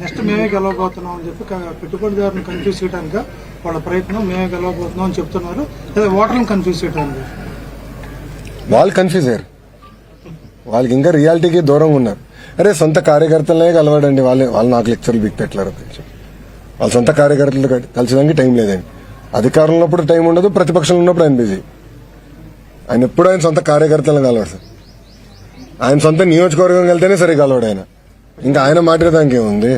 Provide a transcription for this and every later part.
Next మేమే గెలవబోతున్నాం అని చెప్పి పెట్టుబడిదారుని కన్ఫ్యూజ్ చేయడానికి వాళ్ళ ప్రయత్నం మేమే గెలవబోతున్నాం అని చెప్తున్నారు. లేదా ఓటర్లను కన్ఫ్యూజ్ చేయడానికి వాళ్ళు కన్ఫ్యూజ్ అయ్యారు. వాళ్ళకి ఇంకా రియాలిటీకి దూరంగా ఉన్నారు. అరే సొంత కార్యకర్తలనే కలవాడండి వాళ్ళు వాళ్ళు నాకు లెక్చర్లు బిక్ పెట్టలేరు వాళ్ళ సొంత కార్యకర్తలు కలిసేదానికి టైం లేదండి. అధికారంలో ఉన్నప్పుడు టైం ఉండదు ప్రతిపక్షంలో ఉన్నప్పుడు ఆయన బిజీ ఆయన ఎప్పుడు ఆయన సొంత కార్యకర్తలను కలవాడు సార్. ఆయన సొంత నియోజకవర్గం వెళ్తేనే సరే కలవాడు ఆయన. ఇంకా ఆయన మాట్లాడడానికి ఏముంది?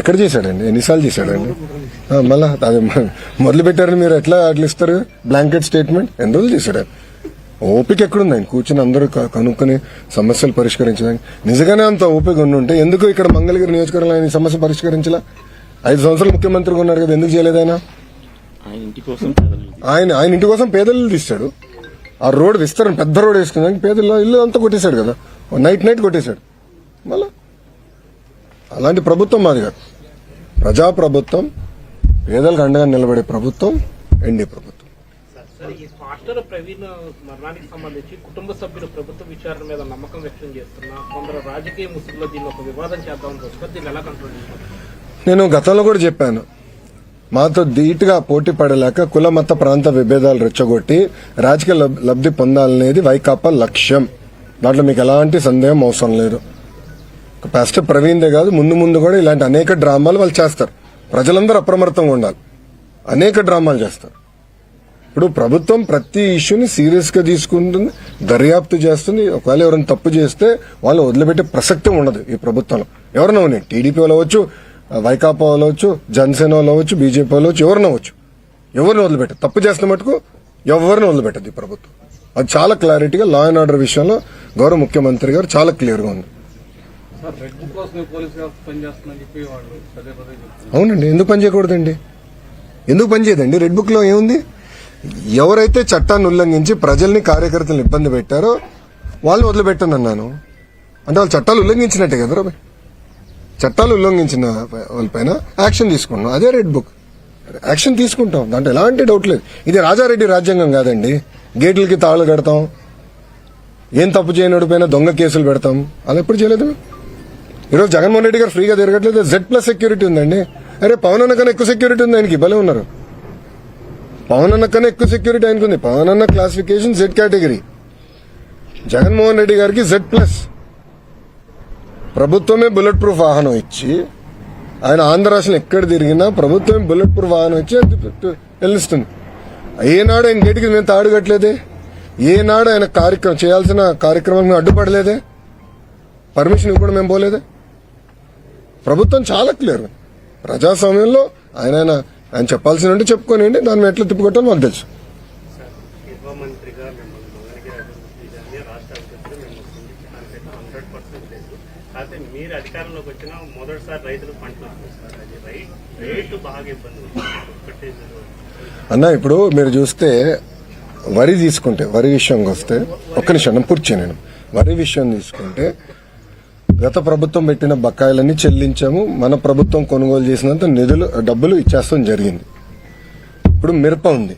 ఎక్కడ చేశాడండి? ఎన్నిసార్లు చేశాడండి? మళ్ళా అది మొదలు పెట్టారని మీరు ఎట్లా అట్లా ఇస్తారు బ్లాంకెట్ స్టేట్మెంట్ ఎన్ని రోజులు చేశాడు? ఓపిక ఎక్కడుంది? ఆయన కూర్చుని అందరూ కనుక్కొని సమస్యలు పరిష్కరించడానికి. నిజంగానే అంత ఓపిక ఉండి ఉంటే ఎందుకు ఇక్కడ మంగళగిరి నియోజకవర్గంలో ఆయన ఈ సమస్య పరిష్కరించలా? ఐదు సంవత్సరాలు ముఖ్యమంత్రిగా ఉన్నారు కదా ఎందుకు చేయలేదు ఆయన? ఆయన ఇంటి కోసం పేదలకు ఆయన ఆయన ఇంటి కోసం పేదలు తీస్తాడు ఆ రోడ్ విస్తరణ పెద్ద రోడ్ వేసుకున్నాక పేదల్లో ఇల్లు అంతా కొట్టేశాడు కదా. నైట్ నైట్ కొట్టేశాడు. మళ్ళా. అలాంటి ప్రభుత్వం మాది కాదు. ప్రజా ప్రభుత్వం పేదలకు అండగా నిలబడే ప్రభుత్వం ఎన్డీ ప్రభుత్వం. సార్ ఈ మాస్టర్ ప్రవీణ్ మరణానికి సంబంధించి కుటుంబ సభ్యులు ప్రభుత్వ విచారణ మీద నమ్మకం వ్యక్తం చేస్తున్నా కొందరు రాజకీయ ముసుగులో దీన్ని ఒక వివాదం చేద్దామని చూసుకొని దీన్ని ఎలా కంట్రోల్ చేస్తారు? నేను గతంలో కూడా చెప్పాను. మాతో ధీటుగా పోటీ పడలేక కుల మత ప్రాంత విభేదాలు రెచ్చగొట్టి రాజకీయ లబ్- లబ్ధి పొందాలనేది వైకాపా లక్ష్యం. దాంట్లో మీకు ఎలాంటి సందేహం అవసరం లేదు. పాస్టర్ ప్రవీణ్దే కాదు ముందు ముందు కూడా ఇలాంటి అనేక డ్రామాలు వాళ్ళు చేస్తారు. ప్రజలందరూ అప్రమత్తంగా ఉండాలి. అనేక డ్రామాలు చేస్తారు. ఇప్పుడు ప్రభుత్వం ప్రతి ఇష్యూని సీరియస్గా తీసుకుంటుంది దర్యాప్తు చేస్తుంది. ఒకవేళ ఎవరైనా తప్పు చేస్తే వాళ్ళు వదిలిపెట్టే ప్రసక్తి ఉండదు ఈ ప్రభుత్వంలో. ఎవరైనా ఉన్నాయి టీడీపీ వాళ్ళు అవ్వచ్చు వైకాపా వాళ్ళు అవ్వచ్చు జనసేన వాళ్ళు అవ్వచ్చు బీజేపీ వాళ్ళు అవ్వచ్చు ఎవరైనా అవ్వచ్చు. ఎవరిని వదిలిపెట్టదు తప్పు చేస్తున్న మటుకు ఎవరిని వదిలిపెట్టదు ఈ ప్రభుత్వం. అది చాలా క్లారిటీగా లా అండ్ ఆర్డర్ విషయంలో గౌరవ ముఖ్యమంత్రి గారు చాలా క్లియర్గా ఉంది. వాళ్ళు అవునండి ఎందుకు పని చేయకూడదండి? ఎందుకు పని చేయదండి? రెడ్ బుక్లో ఏముంది? ఎవరైతే చట్టాన్ని ఉల్లంఘించి ప్రజల్ని కార్యకర్తలను ఇబ్బంది పెట్టారో వాళ్ళని వదిలిపెట్టను అన్నాను. అంటే వాళ్ళు చట్టాలు ఉల్లంఘించినట్టే కదా చట్టాలు ఉల్లంఘించిన వాళ్ళపైన యాక్షన్ తీసుకున్నాం. అదే రెడ్ బుక్ యాక్షన్ తీసుకుంటాం. దాంట్లో ఎలాంటి డౌట్ లేదు. ఇది రాజారెడ్డి రాజ్యాంగం కాదండి. గేట్లకి తాళ్ళు కడతాం. ఏం తప్పు చేయనోడి పైన దొంగ కేసులు పెడతాం. అలా ఎప్పుడు చేయలేదు? ఈరోజు జగన్మోహన్ రెడ్డి గారు ఫ్రీగా తిరగట్లేదు. జెడ్ ప్లస్ సెక్యూరిటీ ఉందండి. అరే పవన్ అన్న కన్నా ఎక్కువ సెక్యూరిటీ ఉంది ఆయనకి. భలే ఉన్నారు. పవన్ అన్న కన్నా ఎక్కువ సెక్యూరిటీ ఆయనకు ఉంది. పవన్ అన్న classification Z category Jaganmohan Reddy గారికి జెడ్ ప్లస్ ప్రభుత్వమే బుల్లెట్ ప్రూఫ్ వాహనం ఇచ్చి ఆయన ఆంధ్ర రాష్ట్రం ఎక్కడ తిరిగినా ప్రభుత్వం బుల్లెట్ ప్రూఫ్ వాహనం వచ్చి వెళ్ళిస్తుంది. ఏనాడు ఆయన గేటుకి మేము తాడుగట్టలేదే ఏనాడు ఆయన కార్యక్రమం చేయాల్సిన కార్యక్రమం మేము అడ్డుపడలేదే? పర్మిషన్ ఇవ్వడం మేము పోలేదే? ప్రభుత్వం చాలా క్లియర్. ప్రజాస్వామ్యంలో ఆయన ఆయన ఆయన చెప్పాల్సిన ఉంటే చెప్పుకోనండి దాన్ని ఎట్లా తిప్పుకోవటం మాకు తెలుసు. హండ్రెడ్ లేదు. కాకపోతే మీరు అధికారంలోకి వచ్చిన మొదటిసారి రైతులు పంటలు అది రైట్ రేటు బాగా ఇబ్బంది అన్న ఇప్పుడు మీరు చూస్తే వరి తీసుకుంటే వరి విషయంకి వస్తే ఒక్క నిమిషం నేను పూర్తి నేను వరి విషయం తీసుకుంటే గత ప్రభుత్వం పెట్టిన బకాయిలన్నీ చెల్లించాము. మన ప్రభుత్వం కొనుగోలు చేసినంత నిధులు డబ్బులు ఇచ్చేస్తాం జరిగింది. ఇప్పుడు మిరప ఉంది.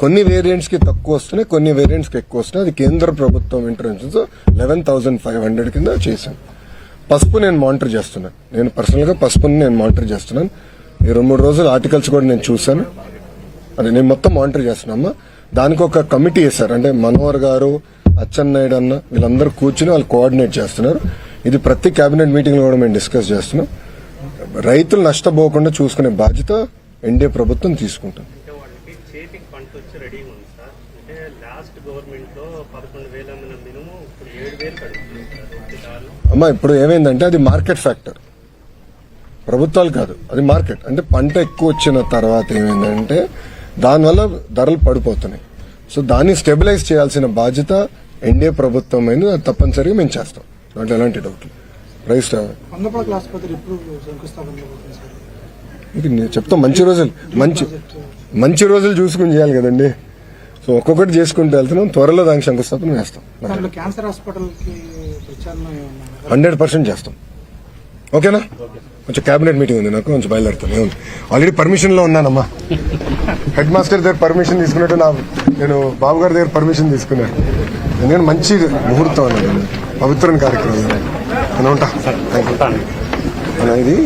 కొన్ని వేరియంట్స్కి తక్కువ వస్తున్నాయి కొన్ని వేరియంట్స్కి ఎక్కువ వస్తున్నాయి. అది కేంద్ర ప్రభుత్వం interventions eleven thousand five hundred కింద చేశాను పసుపు నేను మానిటర్ చేస్తున్నాను. నేను పర్సనల్గా పసుపుని నేను మానిటర్ చేస్తున్నాను. ఈ రెండు మూడు రోజులు ఆర్టికల్స్ కూడా నేను చూశాను. అది నేను మొత్తం మానిటర్ చేస్తున్నామ్మా దానికి ఒక కమిటీ వేశారు. అంటే మనోహర్ గారు అచ్చెన్నాయుడు అన్న వీళ్ళందరూ కూర్చుని వాళ్ళు కోఆర్డినేట్ చేస్తున్నారు. ఇది ప్రతి కేబినెట్ మీటింగ్లో కూడా మేము డిస్కస్ చేస్తున్నాం. రైతులు నష్టపోకుండా చూసుకునే బాధ్యత ఎన్డీఏ ప్రభుత్వం తీసుకుంటుంది. వచ్చి రెడీగా ఉంది సార్. అంటే లాస్ట్ గవర్నమెంట్లో పదకొండు వేల మినిమం ఇప్పుడు ఏడు వేలు కడుగుతుంది అమ్మా ఇప్పుడు ఏమైందంటే అది మార్కెట్ ఫ్యాక్టర్. ప్రభుత్వాలు కాదు అది మార్కెట్. అంటే పంట ఎక్కువ వచ్చిన తర్వాత ఏమైందంటే దానివల్ల ధరలు పడిపోతున్నాయి. సో దాన్ని స్టెబిలైజ్ చేయాల్సిన బాధ్యత ఎన్డీఏ ప్రభుత్వం అయింది అది తప్పనిసరిగా మేము చేస్తాం. దాంట్లో ఎలాంటి డౌట్ లేదు. ప్రైస్ కొండపాక ఆసుపత్రి ఇప్పుడు శంకుస్థాపన జరుగుతుంది సార్? ఇది నేను చెప్తాం మంచి రోజులు. మంచి మంచి రోజులు చూసుకుని చేయాలి కదండి. సో ఒక్కొక్కటి చేసుకుంటూ వెళ్తున్నాం. త్వరలో దానికి శంకుస్థాపన వేస్తాం క్యాన్సర్ ఏమన్నా హండ్రెడ్ పర్సెంట్ చేస్తాం. ఓకేనా? కొంచెం కేబినెట్ మీటింగ్ ఉంది నాకు కొంచెం బయలుదేరుతాను. ఏముంది? ఆల్రెడీ పర్మిషన్లో ఉన్నానమ్మా. హెడ్ మాస్టర్ దగ్గర పర్మిషన్ తీసుకున్నట్టు నా నేను బాబు గారి దగ్గర పర్మిషన్ తీసుకున్నాను ఎందుకంటే మంచి ముహూర్తం అన్నది. పవిత్రమైన కార్యక్రమం. ఉంటా. ఇది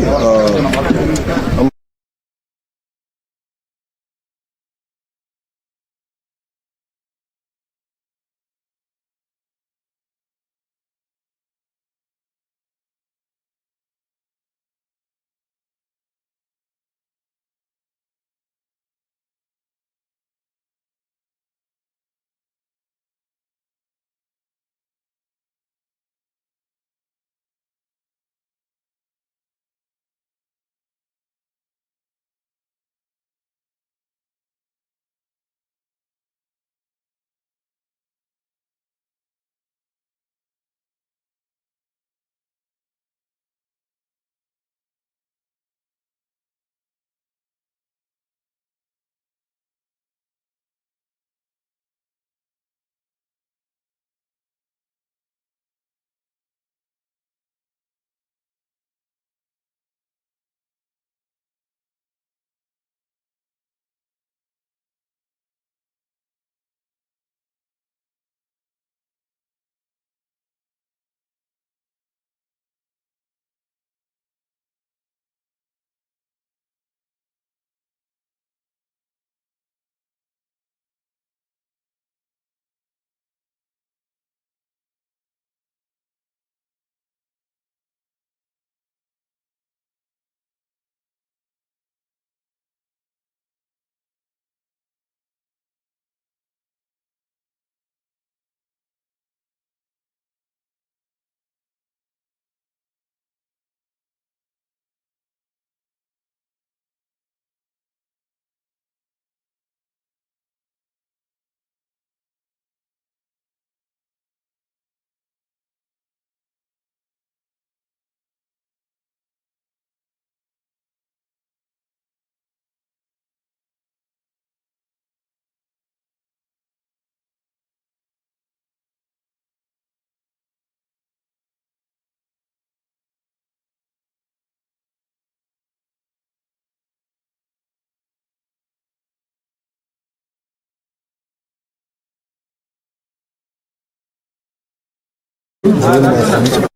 Muy bien.